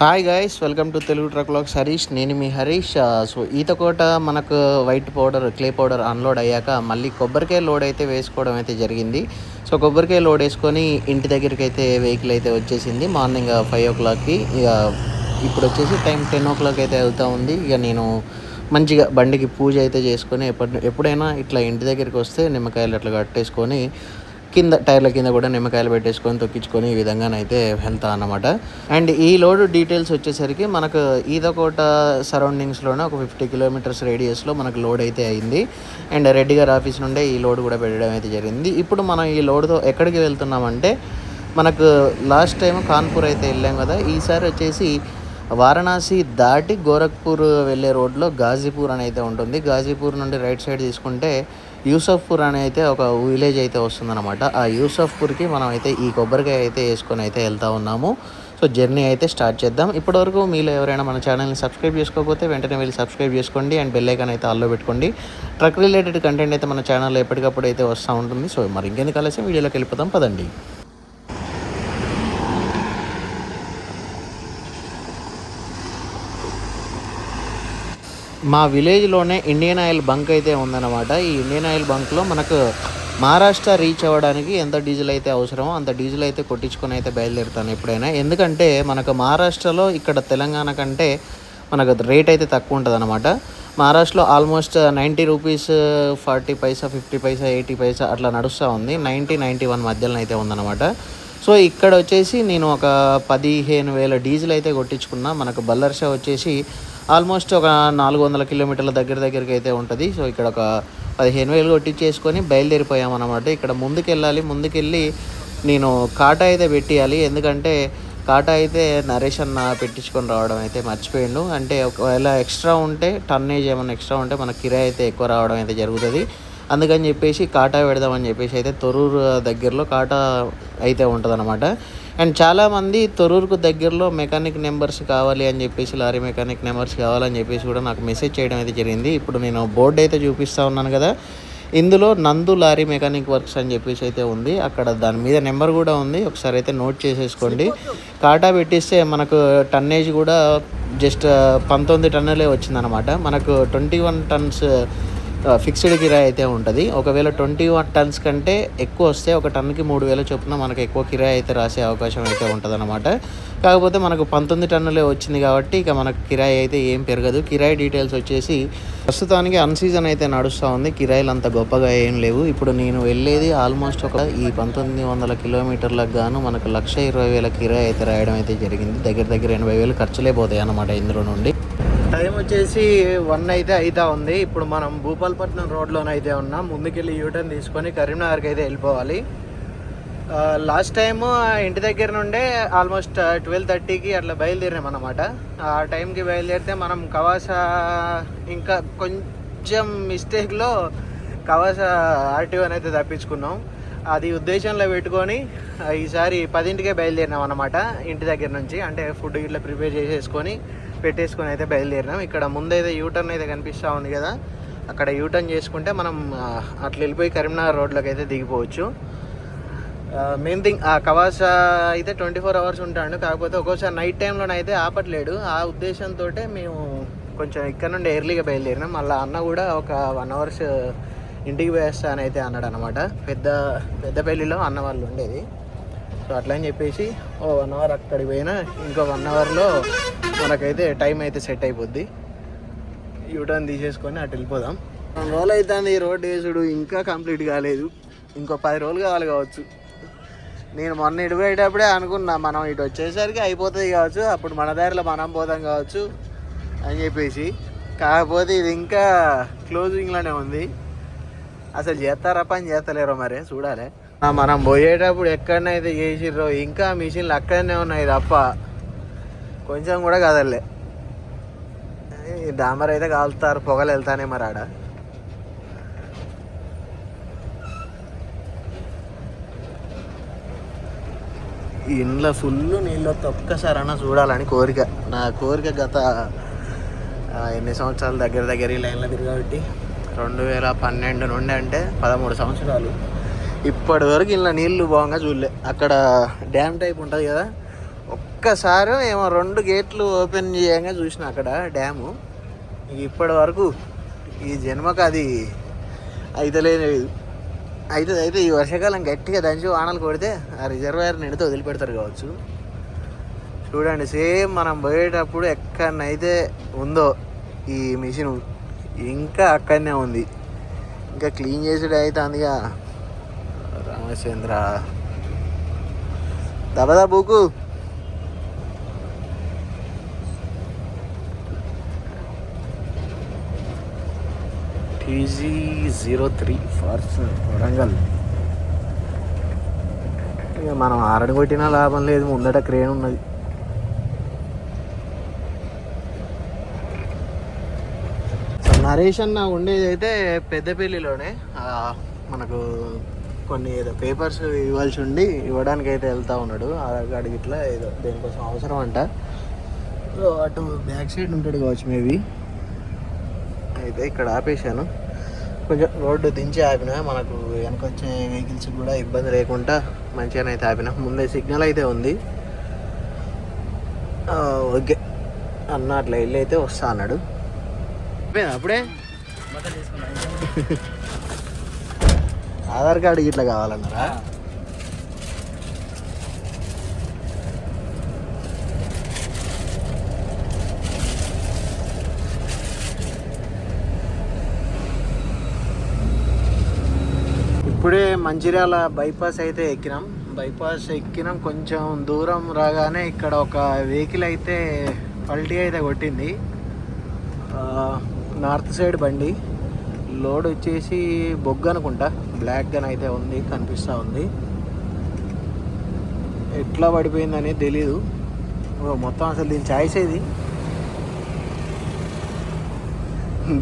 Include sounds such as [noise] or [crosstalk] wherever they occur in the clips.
Hi guys welcome to Telugu truck logs Harish నేను మీ Harish. Uh, so Eethakota మనకు white powder clay powder unload అయ్యాక మళ్ళీ కొబ్బరికాయ లోడ్ అయితే వేసుకోవడం అయితే జరిగింది. సో కొబ్బరికాయ లోడ్ వేసుకొని ఇంటి దగ్గరికి అయితే వెహికల్ అయితే వచ్చేసింది. మార్నింగ్ ఫైవ్ ఓ క్లాక్కి ఇక ఇప్పుడు వచ్చేసి టైం టెన్ ఓ క్లాక్ అయితే వెళ్తూ ఉంది. ఇక నేను మంచిగా బండికి పూజ అయితే చేసుకొని ఎప్పటి ఎప్పుడైనా ఇట్లా ఇంటి దగ్గరికి వస్తే నిమ్మకాయలు అట్లా కట్టేసుకొని కింద టైర్ల కింద కూడా నిమ్మకాయలు పెట్టేసుకొని తొక్కించుకొని ఈ విధంగానైతే వెళ్తా అనమాట అండ్ ఈ లోడ్ డీటెయిల్స్ వచ్చేసరికి మనకు ఈదకోట సరౌండింగ్స్లోనే ఒక ఫిఫ్టీ కిలోమీటర్స్ రేడియస్లో మనకు లోడ్ అయితే అయింది. అండ్ రెడ్డి గారి ఆఫీస్ నుండే ఈ లోడ్ కూడా పెట్టడం అయితే జరిగింది. ఇప్పుడు మనం ఈ లోడ్తో ఎక్కడికి వెళ్తున్నామంటే మనకు లాస్ట్ టైం కాన్పూర్ అయితే వెళ్ళాం కదా ఈసారి వచ్చేసి వారణాసి దాటి గోరఖ్పూర్ వెళ్ళే రోడ్లో గాజీపూర్ అని అయితే ఉంటుంది. గాజీపూర్ నుండి రైట్ సైడ్ తీసుకుంటే యూసఫ్పూర్ అని అయితే ఒక విలేజ్ అయితే వస్తుందన్నమాట. ఆ యూసఫ్పూర్కి మనం అయితే ఈ కొబ్బరికాయ అయితే వేసుకొని అయితే వెళ్తా ఉన్నాము. సో జర్నీ అయితే స్టార్ట్ చేద్దాం. ఇప్పటివరకు మీలో ఎవరైనా మన ఛానల్ని సబ్స్క్రైబ్ చేసుకోకపోతే వెంటనే వెళ్ళి సబ్స్క్రైబ్ చేసుకోండి. అండ్ బెల్లైకన్ అయితే ఆల్లో పెట్టుకోండి. ట్రక్ రిలేటెడ్ కంటెంట్ అయితే మన ఛానల్లో ఎప్పటికప్పుడు అయితే వస్తూ ఉంటుంది. సో మరి ఇంకెందుకు కలిసి వీడియోలోకి వెళ్ళిపోతాం పదండి. మా విలేజ్లోనే ఇండియన్ ఆయిల్ బంక్ అయితే ఉందన్నమాట. ఈ ఇండియన్ ఆయిల్ బంక్లో మనకు మహారాష్ట్ర రీచ్ అవ్వడానికి ఎంత డీజిల్ అయితే అవసరమో అంత డీజిల్ అయితే కొట్టించుకొని అయితే బయలుదేరుతాను ఎప్పుడైనా. ఎందుకంటే మనకు మహారాష్ట్రలో ఇక్కడ తెలంగాణ కంటే మనకు రేట్ అయితే తక్కువ ఉంటుంది అనమాట మహారాష్ట్రలో almost ninety rupees forty paisa fifty paisa eighty paisa అట్లా నడుస్తూ ఉంది. నైంటీ నైంటీ వన్ మధ్యలో అయితే ఉందన్నమాట. సో ఇక్కడ వచ్చేసి నేను ఒక పదిహేను వేల డీజిల్ అయితే కొట్టించుకున్నా. మనకు బల్లర్షా వచ్చేసి ఆల్మోస్ట్ ఒక నాలుగు వందల కిలోమీటర్ల దగ్గర దగ్గరికి అయితే ఉంటుంది. సో ఇక్కడ ఒక పదిహేను వేలు కొట్టించేసుకొని బయలుదేరిపోయామన్నమాట. ఇక్కడ ముందుకు వెళ్ళాలి ముందుకెళ్ళి నేను కాటా అయితే పెట్టియాలి. ఎందుకంటే కాటా అయితే నరేష్ అన్న పెట్టించుకొని రావడం అయితే మర్చిపోయిండు. అంటే ఒకవేళ ఎక్స్ట్రా ఉంటే టన్నేజ్ ఏమైనా ఎక్స్ట్రా ఉంటే మన కిరాయి అయితే ఎక్కువ రావడం అయితే జరుగుతుంది. అందుకని చెప్పేసి కాటా పెడదామని చెప్పేసి అయితే తొరూరు దగ్గరలో కాటా అయితే ఉంటుందన్నమాట. అండ్ చాలామంది తొరూరుకు దగ్గరలో మెకానిక్ నెంబర్స్ కావాలి అని చెప్పేసి లారీ మెకానిక్ నెంబర్స్ కావాలని చెప్పేసి కూడా నాకు మెసేజ్ చేయడం అయితే జరిగింది. ఇప్పుడు నేను బోర్డు అయితే చూపిస్తూ ఉన్నాను కదా ఇందులో నందు లారీ మెకానిక్ వర్క్స్ అని చెప్పేసి అయితే ఉంది. అక్కడ దాని మీద నెంబర్ కూడా ఉంది. ఒకసారి అయితే నోట్ చేసేసుకోండి. కాటా పెట్టిస్తే మనకు టన్నేజ్ కూడా జస్ట్ పంతొమ్మిది టన్నులే వచ్చిందనమాట మనకు ట్వంటీ వన్ టన్స్ ఫిక్స్డ్ కిరాయి అయితే ఉంటుంది. ఒకవేళ ట్వంటీ వన్ టన్స్ కంటే ఎక్కువ వస్తే ఒక టన్నుకి మూడు వేల చొప్పున మనకు ఎక్కువ కిరాయి అయితే రాసే అవకాశం అయితే ఉంటుంది కాకపోతే మనకు పంతొమ్మిది టన్నులే వచ్చింది కాబట్టి ఇక మనకు కిరాయి అయితే ఏం పెరగదు. కిరాయి డీటెయిల్స్ వచ్చేసి ప్రస్తుతానికి అన్ సీజన్ అయితే నడుస్తూ ఉంది. కిరాయిలు అంత గొప్పగా ఏం లేవు. ఇప్పుడు నేను వెళ్ళేది ఆల్మోస్ట్ ఒక ఈ పంతొమ్మిది వందల కిలోమీటర్లకు గాను మనకు లక్ష ఇరవై వేల కిరాయి అయితే రాయడం అయితే జరిగింది. దగ్గర దగ్గర ఎనభై వేలు ఖర్చులే పోతాయి అన్నమాట ఇందులో నుండి. టైం వచ్చేసి వన్ అయితే అవుతా ఉంది. ఇప్పుడు మనం భూపాలపట్నం రోడ్లోనైతే ఉన్నాం. ముందుకెళ్ళి యూటర్న్ తీసుకొని కరీంనగర్కి అయితే వెళ్ళిపోవాలి. లాస్ట్ టైం ఇంటి దగ్గర నుండే ఆల్మోస్ట్ ట్వెల్వ్ థర్టీకి అట్లా బయలుదేరాం అనమాట ఆ టైంకి బయలుదేరితే మనం కవాసా ఇంకా కొంచెం మిస్టేక్లో కవాసా ఆర్టీఓని అయితే తప్పించుకున్నాం. అది ఉద్దేశంలో పెట్టుకొని ఈసారి పదింటికే బయలుదేరినాం అనమాట ఇంటి దగ్గర నుంచి. అంటే ఫుడ్ ఇట్లా ప్రిపేర్ చేసేసుకొని పెట్టేసుకొని అయితే బయలుదేరినాం. ఇక్కడ ముందైతే యూటర్న్ అయితే కనిపిస్తూ ఉంది కదా. అక్కడ యూటర్న్ చేసుకుంటే మనం అట్లా వెళ్ళిపోయి కరీంనగర్ రోడ్లోకి అయితే దిగిపోవచ్చు. మెయిన్ థింగ్ ఆ కవాస అయితే ట్వంటీ ఫోర్ అవర్స్ ఉంటాడు. కాకపోతే ఒక్కోసారి నైట్ టైంలోనైతే ఆపట్లేడు. ఆ ఉద్దేశంతో మేము కొంచెం ఇక్కడ నుండి ఎర్లీగా బయలుదేరినాం. మళ్ళీ అన్న కూడా ఒక వన్ అవర్స్ ఇంటికి వేస్తానైతే అయితే అన్నాడు అనమాట పెద్ద పెద్దపల్లిలో అన్న వాళ్ళు ఉండేది. సో అట్లా అని చెప్పేసి ఓ వన్ అవర్ అక్కడికి పోయినా ఇంకో వన్ అవర్లో మనకైతే టైం అయితే సెట్ అయిపోద్ది. యూటర్న్ తీసేసుకొని అటు వెళ్ళిపోదాం. రెండు రోజులు అవుతుంది ఈ రోడ్ వేసుడు ఇంకా కంప్లీట్ కాలేదు. ఇంకో పది రోజులు కావాలి కావచ్చు. నేను మొన్న ఇటు పోయేటప్పుడే అనుకున్నా మనం ఇటు వచ్చేసరికి అయిపోతుంది కావచ్చు అప్పుడు మన దారిలో మనం పోతాం కావచ్చు అని చెప్పేసి. కాకపోతే ఇది ఇంకా క్లోజింగ్లోనే ఉంది. అసలు చేస్తారా పని చేస్తలేరో మరి చూడాలి. మనం పోయేటప్పుడు ఎక్కడనైతే చేసిర్రో ఇంకా మిషన్లు అక్కడనే ఉన్నాయి తప్ప. కొంచెం కూడా కదలే డామర్ అయితే కాలుతారు పొగలు వెళ్తానే మరి ఆడ. ఇండ్ల ఇంట్లో ఫుల్ నీళ్ళు ఒక్కసారైనా చూడాలని కోరిక. నా కోరిక గత ఎన్ని సంవత్సరాలు దగ్గర దగ్గర ఈ లైన్లో తిరగబట్టి రెండు వేల పన్నెండు నుండి అంటే పదమూడు సంవత్సరాలు. ఇప్పటి వరకు ఇలా నీళ్ళు బాగా చూడలే. అక్కడ డ్యామ్ టైప్ ఉంటుంది కదా ఒక్కసారి ఏమో రెండు గేట్లు ఓపెన్ చేయంగా చూసిన అక్కడ డ్యాము. ఇప్పటి వరకు ఈ జన్మకు అది అయితలేదు అయితే అయితే ఈ వర్షాకాలం గట్టిగా దంచి వానలు కొడితే ఆ రిజర్వాయర్ నిండితే వదిలిపెడతారు కావచ్చు. చూడండి సేమ్ మనం పోయేటప్పుడు ఎక్కడనైతే ఉందో ఈ మిషన్ ఇంకా అక్కడనే ఉంది. ఇంకా క్లీన్ చేసేది అవుతుందిగా Ramachandra. దబదా PG TG zero three Fortuner Warangal. ఇక మనం ఆరడి కొట్టినా లాభం లేదు ముందట క్రేన్ ఉన్నది. నరేష్ అన్న ఉండేది అయితే పెద్దపల్లిలోనే. మనకు కొన్ని ఏదో పేపర్స్ ఇవ్వాల్సి ఉండి ఇవ్వడానికి అయితే వెళ్తూ ఉన్నాడు. ఆధార్ కార్డు ఇట్లా ఏదో దేనికోసం అవసరం అంట. సో అటు బ్యాక్ సైడ్ ఉంటాడు కావచ్చు మేబీ. అయితే ఇక్కడ ఆపేశాను. కొంచెం రోడ్డు దించి ఆపిన మనకు వెనకొచ్చే వెహికల్స్ కూడా ఇబ్బంది లేకుండా మంచిగానే అయితే ఆపిన. ముందే సిగ్నల్ అయితే ఉంది. ఓకే. అన్న అట్లా వెళ్ళి అయితే వస్తా అన్నాడు. అప్పుడే? [laughs] ఆధార్ కార్డు ఇట్లా కావాలన్నారా? ఇప్పుడే మంచిర్యాల బైపాస్ అయితే ఎక్కినాం. బైపాస్ ఎక్కినాం. కొంచెం దూరం రాగానే ఇక్కడ ఒక వెహికల్ అయితే పల్టీ అయితే కొట్టింది. నార్త్ సైడ్ బండి. లోడ్ వచ్చేసి బొగ్గు అనుకుంటా. బ్లాక్ గన్ అయితే ఉంది కనిపిస్తూ ఉంది. ఎట్లా పడిపోయిందని తెలీదు. మొత్తం అసలు దీని ఛాయిస్ ఏది?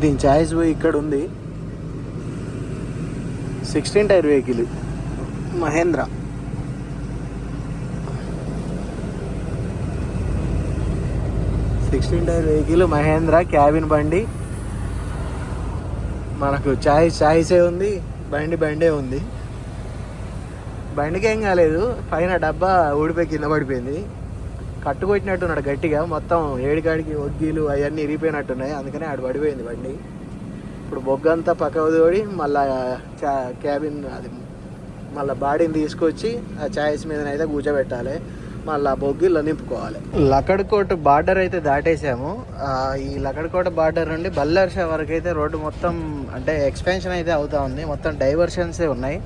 దీని ఛాయిస్ పోయి ఇక్కడ ఉంది sixteen tyre vehicle Mahindra sixteen tyre vehicle Mahindra cabin బండి. మనకు చాయిస్ చాయిసే ఉంది బండి బండే ఉంది. బండికి ఏం కాలేదు పైన డబ్బా ఊడిపోయి కింద పడిపోయింది. కట్టుకొచ్చినట్టున్నాడు గట్టిగా మొత్తం ఏడికాడికి ఒగ్గీలు అవన్నీ ఇరిగిపోయినట్టున్నాయి అందుకనే ఆడు పడిపోయింది బండి. ఇప్పుడు బొగ్గంతా పక్కకు తోడి మళ్ళా క్యాబిన్ అది మళ్ళీ బాడీని తీసుకొచ్చి ఆ ఛాయిస్ మీద అయితే కూర్చోబెట్టాలి. మళ్ళీ ఆ బొగ్గిల్లో నింపుకోవాలి. లకడ్కోట బార్డర్ అయితే దాటేసాము. ఈ లకడ్కోట బార్డర్ నుండి బల్లర్ష వరకు అయితే రోడ్డు మొత్తం అంటే ఎక్స్పెన్షన్ అయితే అవుతా ఉంది. మొత్తం డైవర్షన్సే ఉన్నాయి.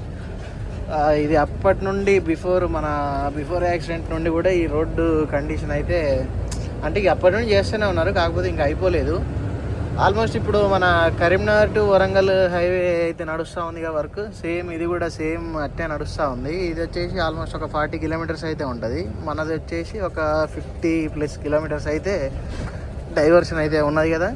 ఇది అప్పటి నుండి బిఫోర్ మన బిఫోర్ యాక్సిడెంట్ నుండి కూడా ఈ రోడ్డు కండిషన్ అయితే అంటే ఇక అప్పటి నుండి చేస్తూనే ఉన్నారు. కాకపోతే ఇంకా అయిపోలేదు. ఆల్మోస్ట్ ఇప్పుడు మన కరీంనగర్ టు వరంగల్ హైవే అయితే నడుస్తూ ఉంది కదా వర్క్. సేమ్ ఇది కూడా సేమ్ అట్టే నడుస్తూ ఉంది. ఇది వచ్చేసి ఆల్మోస్ట్ ఒక ఫార్టీ కిలోమీటర్స్ అయితే ఉంటుంది. మనది వచ్చేసి ఒక ఫిఫ్టీ ప్లస్ కిలోమీటర్స్ అయితే డైవర్షన్ అయితే ఉన్నది కదా.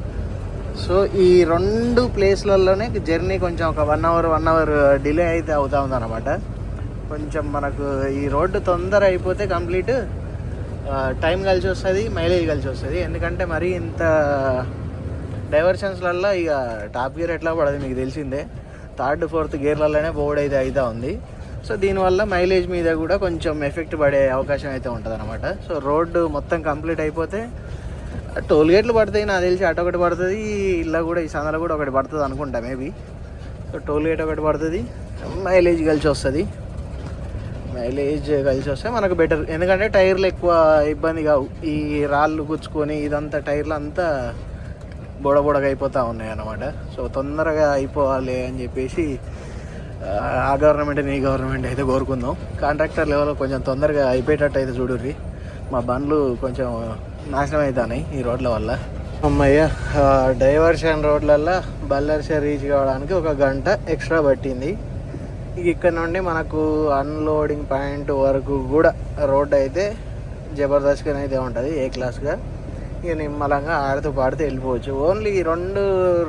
సో ఈ రెండు ప్లేస్లలోనే జర్నీ కొంచెం ఒక one hour one hour delay అయితే అవుతూ ఉందన్నమాట. కొంచెం మనకు ఈ రోడ్డు తొందర అయిపోతే కంప్లీట్ టైం కలిసి వస్తుంది మైలేజ్ కలిసి వస్తుంది. ఎందుకంటే మరీ ఇంత డైవర్షన్స్లల్లో ఇక టాప్ గేర్ ఎట్లా పడదు మీకు తెలిసిందే. థర్డ్ ఫోర్త్ గేర్లలోనే బోర్డ్ అయితే అవుతా ఉంది. సో దీనివల్ల మైలేజ్ మీద కూడా కొంచెం ఎఫెక్ట్ పడే అవకాశం అయితే ఉంటుంది అనమాట సో రోడ్డు మొత్తం కంప్లీట్ అయిపోతే టోల్ గేట్లు పడతాయి నాకు తెలిసి అటు ఒకటి పడుతుంది ఇలా కూడా ఈ సందలో కూడా ఒకటి పడుతుంది అనుకుంటా మేబీ సో టోల్ గేట్ ఒకటి పడుతుంది మైలేజ్ కలిసి వస్తుంది. మైలేజ్ కలిసి వస్తే మనకు బెటర్. ఎందుకంటే టైర్లు ఎక్కువ ఇబ్బంది కావు. ఈ రాళ్ళు గుచ్చుకొని ఇదంతా టైర్లు అంతా బొడ అయిపోతూ ఉన్నాయి అన్నమాట సో తొందరగా అయిపోవాలి అని చెప్పేసి ఆ, గవర్నమెంట్ ఈ గవర్నమెంట్ అయితే కోరుకుందాం. కాంట్రాక్టర్ లెవెల్లో కొంచెం తొందరగా అయిపోయేటట్టు అయితే చూడుర్రి. మా బండ్లు కొంచెం నాశనం అవుతున్నాయి ఈ రోడ్ల వల్ల. అమ్మయ్య డైవర్షన్ రోడ్లల్లో బల్లర్ష రీచ్ కావడానికి ఒక గంట ఎక్స్ట్రా పట్టింది. ఇక ఇక్కడ నుండి మనకు అన్లోడింగ్ పాయింట్ వరకు కూడా రోడ్ అయితే జబర్దస్త్గా అయితే ఉంటుంది ఏ క్లాస్గా. ఇక నిమ్మలంగా ఆడుతూ పాడుతూ వెళ్ళిపోవచ్చు. ఓన్లీ ఈ రెండు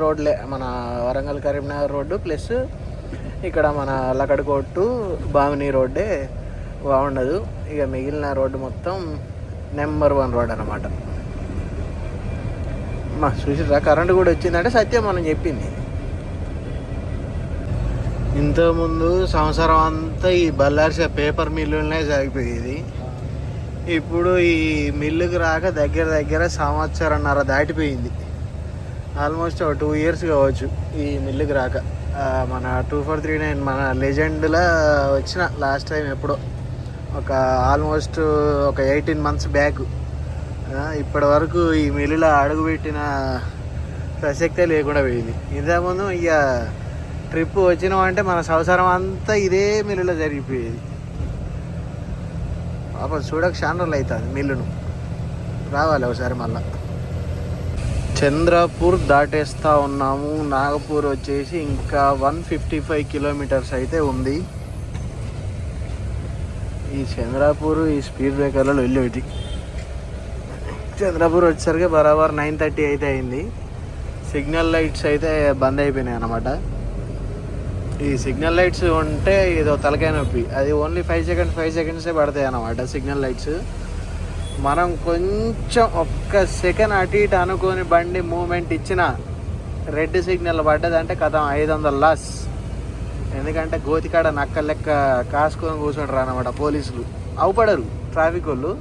రోడ్లే మన వరంగల్ కరీంనగర్ రోడ్డు ప్లస్ ఇక్కడ మన లకడకోట్టు బామిని రోడ్డే బాగుండదు. ఇక మిగిలిన రోడ్డు మొత్తం నెంబర్ వన్ రోడ్ అనమాట మా చూసిరా కరెంట్ కూడా వచ్చిందంటే సత్యం మనం చెప్పింది. ఇంతకుముందు సంవత్సరం అంతా ఈ బల్లార్స పేపర్ మిల్లులనే సాగిపోయేది ఇప్పుడు ఈ మిల్లుకి రాక దగ్గర దగ్గర సంవత్సరంన్నర దాటిపోయింది. ఆల్మోస్ట్ ఒక టూ ఇయర్స్ కావచ్చు ఈ మిల్లుకి రాక. మన టూ ఫోర్ త్రీ నైన్ మన లెజెండ్లా వచ్చిన లాస్ట్ టైం ఎప్పుడో. ఒక ఆల్మోస్ట్ ఒక ఎయిటీన్ మంత్స్ బ్యాక్ ఇప్పటి వరకు ఈ మిల్లులో అడుగుపెట్టిన ప్రసక్తే లేకుండా పోయింది. ఇంతకుముందు ఇక ట్రిప్ వచ్చినామంటే మన సంవత్సరం అంతా ఇదే మిల్లులో జరిగిపోయేది. పాపం చూడక షానర్లు అవుతుంది మిల్లును. రావాలి ఒకసారి మళ్ళా. చంద్రపూర్ దాటేస్తా ఉన్నాము. నాగపూర్ వచ్చేసి ఇంకా వన్ ఫిఫ్టీ ఫైవ్ కిలోమీటర్స్ అయితే ఉంది. ఈ చంద్రపూర్ ఈ స్పీడ్ బ్రేకర్లలో వెళ్ళేది. చంద్రపూర్ వచ్చేసరికి బరాబర్ నైన్ థర్టీ అయితే అయింది. సిగ్నల్ లైట్స్ అయితే బంద్ అయిపోయినాయి అన్నమాట. ఈ సిగ్నల్ లైట్స్ ఉంటే ఏదో తలకాయ నొప్పి. అది ఓన్లీ ఫైవ్ సెకండ్స్ ఫైవ్ సెకండ్సే పడతాయి అన్నమాట సిగ్నల్ లైట్స్. మనం కొంచెం ఒక్క సెకండ్ అటు ఇటు అనుకొని బండి మూమెంట్ ఇచ్చిన రెడ్ సిగ్నల్ పడ్డదంటే కథ ఐదు వందల లాస్. ఎందుకంటే గోతికాడ నక్క లెక్క కాసుకొని కూర్చుంటారు అనమాట పోలీసులు. అవుపడరు ట్రాఫిక్ వాళ్ళు.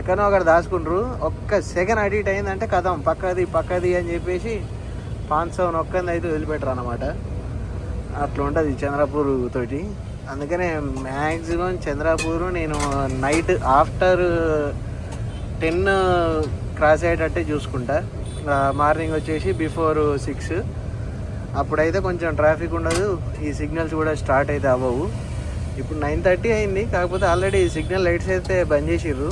ఎక్కడో అక్కడ దాచుకుంటారు. ఒక్క సెకండ్ అటు ఇటు అయిందంటే కథం. పక్కది పక్కది అని చెప్పేసి పాన్ సెవెన్ ఒక్కంది అయితే వదిలిపెట్టరు అనమాట అట్లా ఉంటుంది చంద్రపూర్ తోటి. అందుకనే మ్యాక్సిమం చంద్రపూర్ నేను నైట్ ఆఫ్టర్ టెన్ క్రాస్ అయ్యేటట్టే చూసుకుంటా. మార్నింగ్ వచ్చేసి బిఫోర్ సిక్స్ అప్పుడైతే కొంచెం ట్రాఫిక్ ఉండదు. ఈ సిగ్నల్స్ కూడా స్టార్ట్ అయితే అవ్వవు. ఇప్పుడు నైన్ థర్టీ అయింది. కాకపోతే ఆల్రెడీ సిగ్నల్ లైట్స్ అయితే బంద్ చేసిర్రు.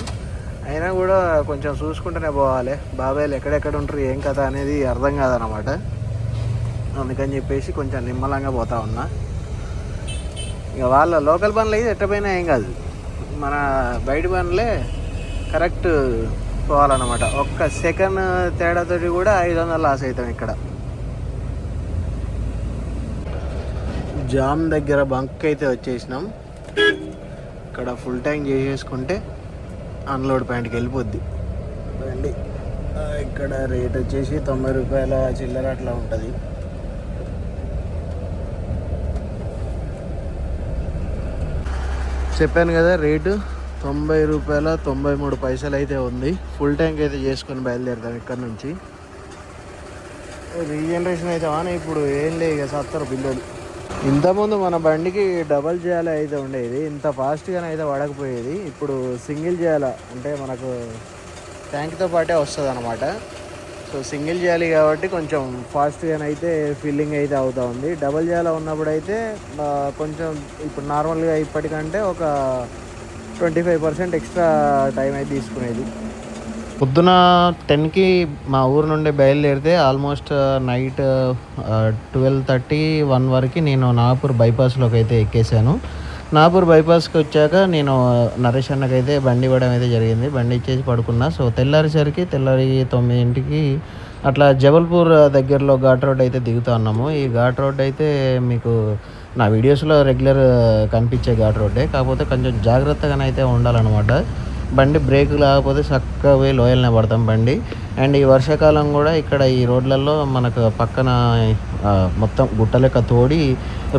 అయినా కూడా కొంచెం చూసుకుంటూనే పోవాలి. బాబాయ్లు ఎక్కడెక్కడ ఉంటారు? ఏం కథ అనేది అర్థం కాదనమాట. అందుకని చెప్పేసి కొంచెం నిమ్మలంగా పోతా ఉన్నా. ఇక వాళ్ళ లోకల్ పనులు అయితే ఎట్టపోయినా ఏం కాదు. మన బయట పనులే కరెక్ట్ పోవాలన్నమాట. ఒక్క సెకండ్ తేడాతోటి కూడా ఐదు వందలు లాస్ అవుతాం ఇక్కడ. జామ్ దగ్గర బంక్ అయితే వచ్చేసినాం. ఇక్కడ ఫుల్ ట్యాంక్ చేసేసుకుంటే అన్లోడ్ పాయింట్కి వెళ్ళిపోద్ది. రండి ఇక్కడ రేట్ వచ్చేసి తొంభై రూపాయల చిల్లర అట్లా ఉంటుంది. చెప్పాను కదా రేటు తొంభై రూపాయల తొంభై మూడు పైసలు అయితే ఉంది. ఫుల్ ట్యాంక్ అయితే చేసుకొని బయలుదేరుతాం ఇక్కడ నుంచి. రీజనరేషన్ అయితే ఆన్ ఇప్పుడు ఏం లేదు ఇక సత్తరు బిల్లులు. ఇంతకుముందు మన బండికి డబల్ చేయాలి అయితే ఉండేది. ఇంత ఫాస్ట్గానే అయితే పడకపోయేది ఇప్పుడు సింగిల్ చేయాల? అంటే మనకు ట్యాంక్తో పాటే వస్తుంది అనమాట సో సింగిల్ చేయాలి కాబట్టి కొంచెం ఫాస్ట్గానే అయితే ఫీల్డింగ్ అయితే అవుతూ ఉంది. డబల్ చేయాలి ఉన్నప్పుడు అయితే కొంచెం ఇప్పుడు నార్మల్గా ఇప్పటికంటే ఒక twenty five percent extra time అయితే తీసుకునేది. పొద్దున టెన్కి మా ఊరు నుండి బయలుదేరితే almost night twelve thirty one వరకు నేను నాగపూర్ బైపాస్లోకి అయితే ఎక్కేసాను నాపూర్ బైపాస్కి వచ్చాక నేను నరేష్ అన్నకి అయితే బండి ఇవ్వడం అయితే జరిగింది. బండి ఇచ్చేసి పడుకున్నా. సో తెల్లారేసరికి తెల్లారి తొమ్మిదింటికి అట్లా జబల్పూర్ దగ్గరలో ఘాట్ రోడ్ అయితే దిగుతా ఉన్నాము. ఈ ఘాట్ రోడ్ అయితే మీకు నా వీడియోస్లో రెగ్యులర్ కనిపించే ఘాట్ రోడ్డే. కాకపోతే కొంచెం జాగ్రత్తగానైతే ఉండాలన్నమాట. బండి బ్రేక్ లేకపోతే చక్కగా పోయి లోయలనే పడతాం బండి. అండ్ ఈ వర్షాకాలం కూడా ఇక్కడ ఈ రోడ్లలో మనకు పక్కన మొత్తం గుట్ట లెక్క తోడి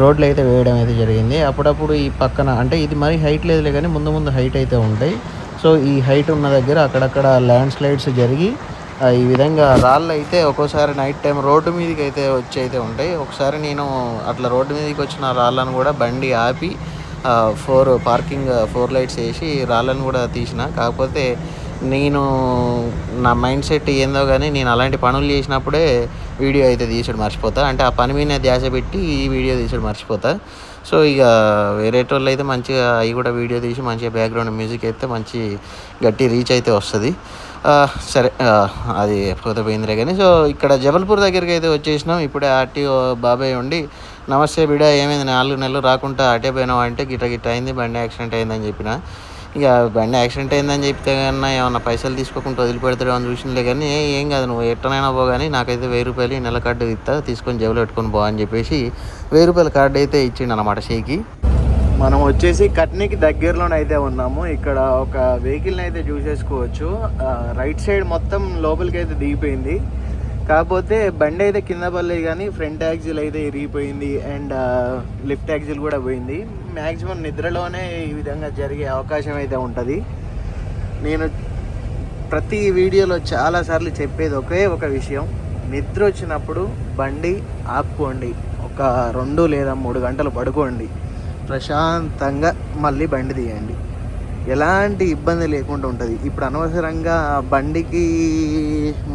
రోడ్లు అయితే వేయడం అయితే జరిగింది. అప్పుడప్పుడు ఈ పక్కన అంటే ఇది మరీ హైట్ లేదులే కానీ ముందు ముందు హైట్ అయితే ఉంటాయి. సో ఈ హైట్ ఉన్న దగ్గర అక్కడక్కడ ల్యాండ్ స్లైడ్స్ జరిగి ఈ విధంగా రాళ్ళు అయితే ఒక్కోసారి నైట్ టైం రోడ్డు మీదకి అయితే వచ్చి అయితే ఉంటాయి. ఒకసారి నేను అట్లా రోడ్డు మీదకి వచ్చిన రాళ్ళను కూడా బండి ఆపి ఫోర్ పార్కింగ్ ఫోర్ లైట్స్ వేసి రాళ్ళను కూడా తీసిన. కాకపోతే నేను నా మైండ్ సెట్ ఏందో కానీ నేను అలాంటి పనులు చేసినప్పుడే వీడియో అయితే తీసాడు మర్చిపోతా. అంటే ఆ పని మీద ధ్యాస పెట్టి ఈ వీడియో తీసాడు మర్చిపోతా. సో ఇక వేరే వాళ్ళు అయితే మంచిగా అవి కూడా వీడియో తీసి మంచిగా బ్యాక్గ్రౌండ్ మ్యూజిక్ అయితే మంచి గట్టి రీచ్ అయితే వస్తుంది. సరే అది పోతే పోయిందిలే కానీ సో ఇక్కడ జబల్పూర్ దగ్గరికి అయితే వచ్చేసినాం. ఇప్పుడే ఆర్టీఓ బాబాయ్ ఉండి నమస్తే బిడ ఏమైంది? నాలుగు నెలలు రాకుండా అటే పోయినావు అంటే గిట్ట గిట్ట అయింది బండి యాక్సిడెంట్ అయిందని చెప్పిన. ఇక బండి యాక్సిడెంట్ అయిందని చెప్తే కన్నా ఏమన్నా పైసలు తీసుకోకుండా వదిలిపెడతాడు అని చూసినలే కానీ ఏం కాదు నువ్వు ఎట్టనైనా పో కానీ నాకైతే వెయ్యి రూపాయలు ఈ నెల కార్డు ఇస్తా తీసుకొని జేబులో పెట్టుకొని పో అని చెప్పేసి వెయ్యి రూపాయల కార్డు అయితే ఇచ్చిండు అనమాట షేకి. మనం వచ్చేసి కట్నీకి దగ్గరలోనే అయితే ఉన్నాము. ఇక్కడ ఒక వెహికల్ని అయితే చూసేసుకోవచ్చు. రైట్ సైడ్ మొత్తం లోపలికి అయితే దిగిపోయింది. కాకపోతే బండి అయితే కింద పడలేదు కానీ ఫ్రంట్ యాక్సిల్ అయితే ఇరిగిపోయింది అండ్ లిఫ్ట్ యాక్సిల్ కూడా పోయింది. మ్యాక్సిమం నిద్రలోనే ఈ విధంగా జరిగే అవకాశం అయితే ఉంటుంది. నేను ప్రతి వీడియోలో చాలాసార్లు చెప్పేది ఒకే ఒక విషయం. నిద్ర వచ్చినప్పుడు బండి ఆపుకోండి. ఒక రెండు లేదా మూడు గంటలు పడుకోండి. ప్రశాంతంగా మళ్ళీ బండి తీయండి. ఎలాంటి ఇబ్బంది లేకుండా ఉంటుంది. ఇప్పుడు అనవసరంగా బండికి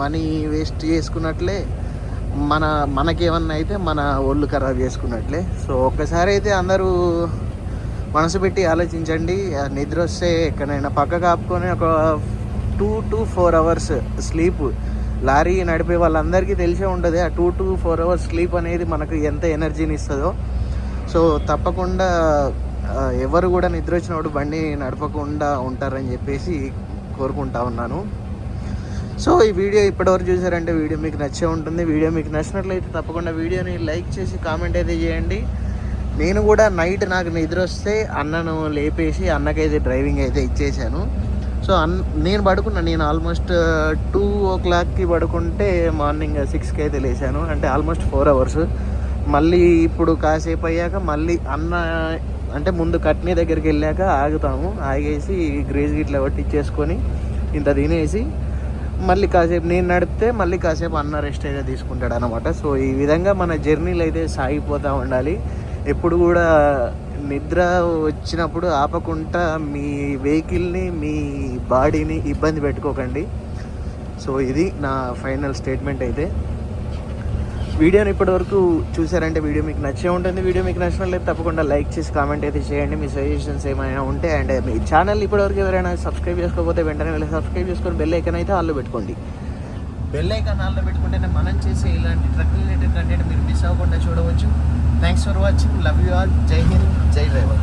మనీ వేస్ట్ చేసుకున్నట్లే మన మనకేమన్నా అయితే మన ఒళ్ళు ఖరాబ్ చేసుకున్నట్లే. సో ఒక్కసారి అయితే అందరూ మనసు పెట్టి ఆలోచించండి. నిద్ర వస్తే ఎక్కడైనా పక్క కాపుకొని ఒక two to four hours sleep. Lorry నడిపే వాళ్ళందరికీ తెలిసే ఉంటుంది. ఆ two to four hours sleep అనేది మనకు ఎంత ఎనర్జీని ఇస్తుందో. సో తప్పకుండా ఎవరు కూడా నిద్ర వచ్చినప్పుడు బండి నడపకుండా ఉంటారని చెప్పేసి కోరుకుంటా ఉన్నాను. సో ఈ వీడియో ఇప్పటివరకు చూసారంటే వీడియో మీకు నచ్చే ఉంటుంది. వీడియో మీకు నచ్చినట్లయితే తప్పకుండా వీడియోని లైక్ చేసి కామెంట్ అయితే చేయండి. నేను కూడా నైట్ నాకు నిద్ర వస్తే అన్నను లేపేసి అన్నకైతే డ్రైవింగ్ అయితే ఇచ్చేసాను. సో అన్ నేను పడుకున్నా నేను ఆల్మోస్ట్ టూ ఓ క్లాక్కి పడుకుంటే మార్నింగ్ సిక్స్కి అయితే లేచాను. అంటే ఆల్మోస్ట్ ఫోర్ అవర్స్. మళ్ళీ ఇప్పుడు కాసేపు అయ్యాక మళ్ళీ అన్న అంటే ముందు కట్నీ దగ్గరికి వెళ్ళాక ఆగుతాము. ఆగేసి గ్రేజ్ గిట్ల పట్టించేసుకొని ఇంత తినేసి మళ్ళీ కాసేపు నేను నడిపితే మళ్ళీ కాసేపు అన్న రెస్ట్ అయితే తీసుకుంటాడు అనమాట సో ఈ విధంగా మన జర్నీలు అయితే సాగిపోతూ ఉండాలి. ఎప్పుడు కూడా నిద్ర వచ్చినప్పుడు ఆపకుండా మీ వెహికల్ని మీ బాడీని ఇబ్బంది పెట్టుకోకండి. సో ఇది నా ఫైనల్ స్టేట్మెంట్ అయితే. వీడియోని ఇప్పటివరకు చూసారంటే వీడియో మీకు నచ్చే ఉంటుంది. వీడియో మీకు నచ్చినట్లయితే తప్పకుండా లైక్ చేసి కామెంట్ అయితే చేయండి. మీ సజెషన్స్ ఏమైనా ఉంటే అండ్ మీ ఛానల్ ఇప్పటివరకు ఎవరైనా సబ్స్క్రైబ్ చేసుకోకపోతే వెంటనే వెళ్ళి సబ్స్క్రైబ్ చేసుకొని బెల్ ఐకన్ అయితే ఆల్లో పెట్టుకోండి. బెల్ ఐకాన్ ఆల్లో పెట్టుకుంటేనే మనం చేసే ఇలాంటి ట్రక్ రిలేటెడ్ కంటెంట్ మీరు మిస్ అవ్వకుండా చూడవచ్చు. Thanks for watching love you all జై హింద్ జై డ్రైవర్